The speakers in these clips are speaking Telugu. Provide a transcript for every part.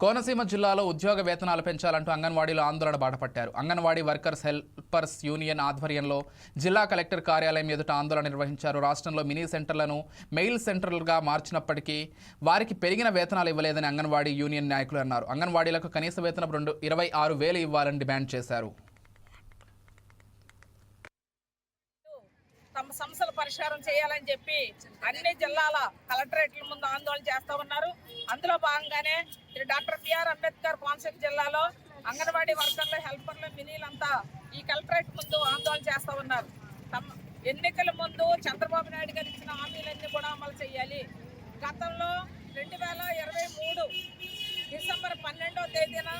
కోనసీమ జిల్లాలో ఉద్యోగ వేతనాలు పెంచాలంటూ అంగన్వాడీలో ఆందోళన బాటపట్టారు. అంగన్వాడీ వర్కర్స్ హెల్పర్స్ యూనియన్ ఆధ్వర్యంలో జిల్లా కలెక్టర్ కార్యాలయం ఎదుట ఆందోళన నిర్వహించారు. రాష్ట్రంలో మినీ సెంటర్లను మెయిల్ సెంటర్లుగా మార్చినప్పటికీ వారికి పెరిగిన వేతనాలు ఇవ్వలేదని అంగన్వాడీ యూనియన్ నాయకులు అన్నారు. అంగన్వాడీలకు కనీస వేతనం రెండు ఇరవై ఆరు వేలు ఇవ్వాలని డిమాండ్ చేశారు. తమ సమస్యల పరిష్కారం చేయాలని చెప్పి అన్ని జిల్లాల కలెక్టరేట్ల ముందు ఆందోళన చేస్తూ ఉన్నారు. అందులో భాగంగానే డాక్టర్ బిఆర్ అంబేద్కర్ కోనసీమ జిల్లాలో అంగన్వాడీ వర్కర్లు హెల్పర్లు మినీలంతా ఈ కలెక్టరేట్ ముందు ఆందోళన చేస్తూ ఉన్నారు. తమ ఎన్నికల ముందు చంద్రబాబు నాయుడు గారు ఇచ్చిన హామీలన్నీ కూడా అమలు చేయాలి. గతంలో రెండు వేల ఇరవై మూడు డిసెంబర్ పన్నెండో తేదీన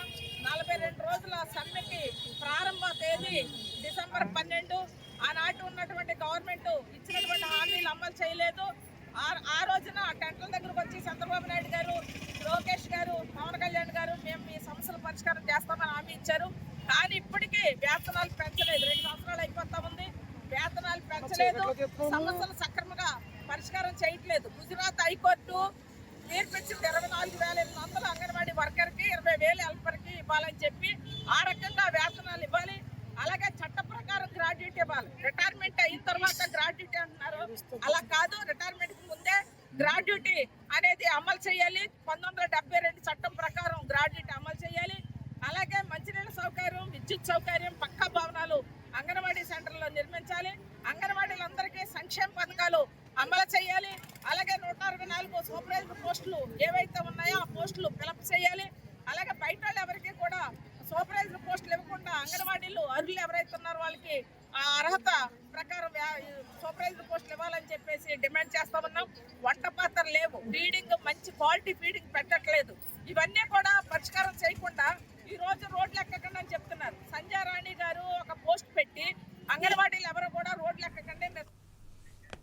నలభై రెండు రోజుల సమ్మెకి ప్రారంభ తేదీ డిసెంబర్ పన్నెండు. ఆనాటి ఉన్నటువంటి గవర్నమెంట్ ఇచ్చినటువంటి హామీలు అమలు చేయలేదు. ఆ- ఆ రోజున టెంట్ల దగ్గరకు వచ్చి చంద్రబాబు నాయుడు వేతనాలు పెంచలేదు. రెండు సంవత్సరాలు అయిపోతా ఉంది. వేతనాలు పెంచలేదు. సమస్యలు సక్రమంగా పరిష్కారం చేయట్లేదు. గుజరాత్ హైకోర్టు తీర్పిచ్చింది. ఇరవై నాలుగు వేల ఎనిమిది వందలు అంగన్వాడీ వర్కర్కి ఇరవై వేలు హెల్పర్కి ఇవ్వాలని చెప్పి ఆ రకంగా వేతనాలు ఇవ్వాలి. అలాగే చట్ట ప్రకారం గ్రాడ్యుయేట్ ఇవ్వాలి. రిటైర్మెంట్ అయిన తర్వాత గ్రాడ్యుయేట్ అంటున్నారు. అలా కాదు. రిటైర్మెంట్కి ముందే గ్రాడ్యుయేటీ అనేది అమలు చేయాలి. పంతొమ్మిది చట్టం ప్రకారం గ్రాడ్యుయేట్ అమలు చేయాలి. అలాగే మంచినీళ్ళ సౌకర్యం విద్యుత్ సౌకర్యం అంగన్వాడీ నిర్మించాలి. అంగన్వాడీలందరికీ సంక్షేమ పథకాలు అమలు చేయాలి. అలాగే నూట అరవై నాలుగు సూపర్వైజర్ పోస్టులు ఏవైతే ఉన్నాయో ఆ పోస్టులు ఫిలప్ చేయాలి. అలాగే బయట వాళ్ళు ఎవరికి కూడా సూపర్వైజర్ పోస్టులు ఇవ్వకుండా అంగన్వాడీలు అర్హులు ఎవరైతే ఉన్నారో వాళ్ళకి ఆ అర్హత ప్రకారం వ్యా- సూపర్వైజర్ పోస్టులు ఇవ్వాలని చెప్పేసి డిమాండ్ చేస్తా ఉన్నాం. వంట పాత్రలు లేవు. ఫీడింగ్ మంచి క్వాలిటీ ఫీడింగ్ పెట్టట్లేదు. ఇవన్నీ కూడా పరిష్కారం చేయకుండా